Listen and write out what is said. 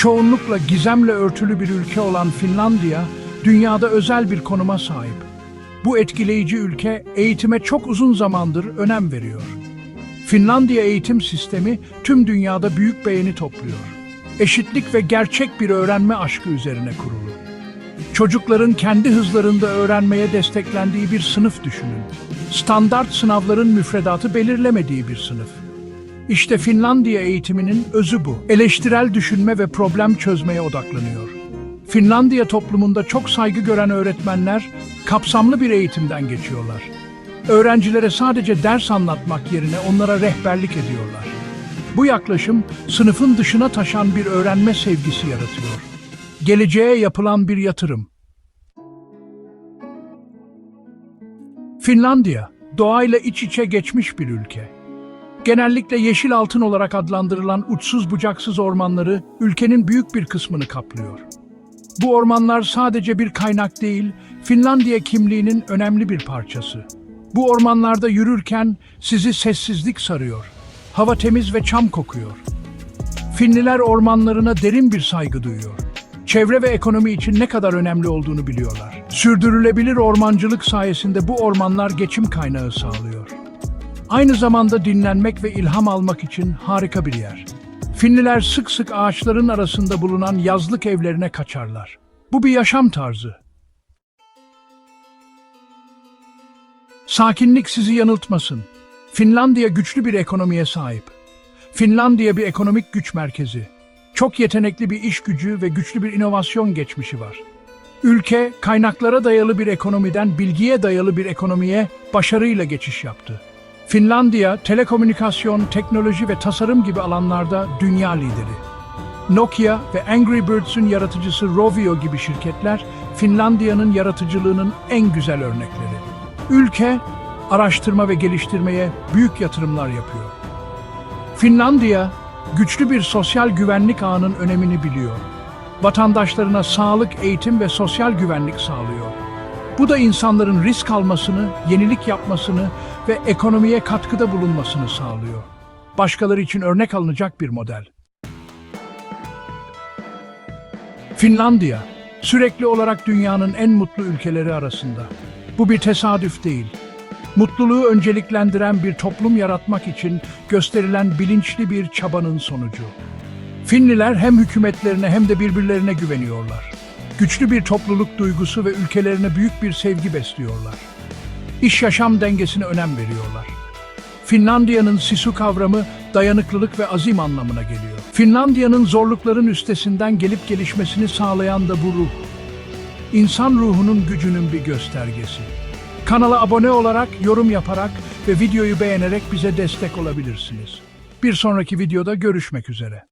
Çoğunlukla gizemle örtülü bir ülke olan Finlandiya, dünyada özel bir konuma sahip. Bu etkileyici ülke eğitime çok uzun zamandır önem veriyor. Finlandiya eğitim sistemi tüm dünyada büyük beğeni topluyor. Eşitlik ve gerçek bir öğrenme aşkı üzerine kurulu. Çocukların kendi hızlarında öğrenmeye desteklendiği bir sınıf düşünün. Standart sınavların müfredatı belirlemediği bir sınıf. İşte Finlandiya eğitiminin özü bu. Eleştirel düşünme ve problem çözmeye odaklanıyor. Finlandiya toplumunda çok saygı gören öğretmenler kapsamlı bir eğitimden geçiyorlar. Öğrencilere sadece ders anlatmak yerine onlara rehberlik ediyorlar. Bu yaklaşım sınıfın dışına taşan bir öğrenme sevgisi yaratıyor. Geleceğe yapılan bir yatırım. Finlandiya, doğayla iç içe geçmiş bir ülke. Genellikle yeşil altın olarak adlandırılan uçsuz bucaksız ormanları ülkenin büyük bir kısmını kaplıyor. Bu ormanlar sadece bir kaynak değil, Finlandiya kimliğinin önemli bir parçası. Bu ormanlarda yürürken sizi sessizlik sarıyor. Hava temiz ve çam kokuyor. Finliler ormanlarına derin bir saygı duyuyor. Çevre ve ekonomi için ne kadar önemli olduğunu biliyorlar. Sürdürülebilir ormancılık sayesinde bu ormanlar geçim kaynağı sağlıyor. Aynı zamanda dinlenmek ve ilham almak için harika bir yer. Finliler sık sık ağaçların arasında bulunan yazlık evlerine kaçarlar. Bu bir yaşam tarzı. Sakinlik sizi yanıltmasın. Finlandiya güçlü bir ekonomiye sahip. Finlandiya bir ekonomik güç merkezi. Çok yetenekli bir iş gücü ve güçlü bir inovasyon geçmişi var. Ülke kaynaklara dayalı bir ekonomiden bilgiye dayalı bir ekonomiye başarıyla geçiş yaptı. Finlandiya, telekomünikasyon, teknoloji ve tasarım gibi alanlarda dünya lideri. Nokia ve Angry Birds'ün yaratıcısı Rovio gibi şirketler Finlandiya'nın yaratıcılığının en güzel örnekleri. Ülke, araştırma ve geliştirmeye büyük yatırımlar yapıyor. Finlandiya, güçlü bir sosyal güvenlik ağının önemini biliyor. Vatandaşlarına sağlık, eğitim ve sosyal güvenlik sağlıyor. Bu da insanların risk almasını, yenilik yapmasını ve ekonomiye katkıda bulunmasını sağlıyor. Başkaları için örnek alınacak bir model. Finlandiya, sürekli olarak dünyanın en mutlu ülkeleri arasında. Bu bir tesadüf değil. Mutluluğu önceliklendiren bir toplum yaratmak için gösterilen bilinçli bir çabanın sonucu. Finliler hem hükümetlerine hem de birbirlerine güveniyorlar. Güçlü bir topluluk duygusu ve ülkelerine büyük bir sevgi besliyorlar. İş yaşam dengesine önem veriyorlar. Finlandiya'nın sisu kavramı dayanıklılık ve azim anlamına geliyor. Finlandiya'nın zorlukların üstesinden gelip gelişmesini sağlayan da bu ruh. İnsan ruhunun gücünün bir göstergesi. Kanala abone olarak, yorum yaparak ve videoyu beğenerek bize destek olabilirsiniz. Bir sonraki videoda görüşmek üzere.